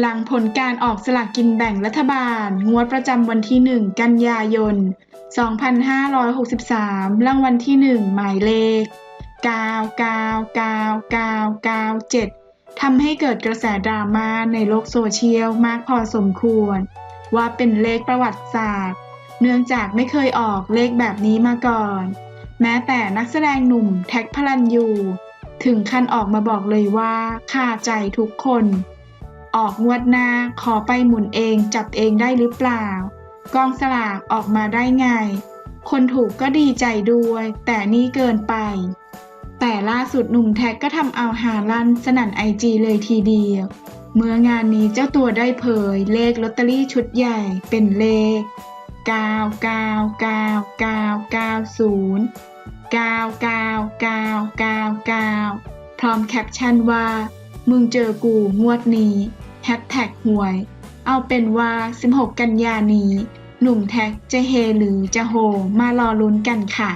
หลังผลการออกสลากกินแบ่งรัฐบาล งวดประจำวันที่ 1 กันยายน 2563 รางวัลที่ 1 หมายเลข 999997 ทำให้เกิดกระแสดราม่าในโลกโซเชียลมากพอสมควร ว่าเป็นเลขประวัติศาสตร์ เนื่องจากไม่เคยออกเลขแบบนี้มาก่อน แม้แต่นักแสดงหนุ่มแท็กพลันยู ถึงขั้นออกมาบอกเลยว่าคาใจทุกคน ออกงวดหน้าขอไปหมุนเองจับเองได้หรือเปล่า กองสลากออกมาได้ไง คนถูกก็ดีใจด้วย แต่นี่เกินไป แต่ล่าสุดหนุ่มแท็กก็ทำเอาหาลั่นสนั่นไอจีเลยทีเดียว เมื่องานนี้เจ้าตัวได้เผยเลขลอตเตอรี่ชุดใหญ่เป็นเลข 9999990 99999พร้อมแคปชั่นว่า มึงเจอกูงวดนี้ แฮชแท็กหวย เอาเป็นว่า 16 กันยานี้ หนุ่มแท็กจะเฮหรือจะโฮมารอลุ้นกันค่ะ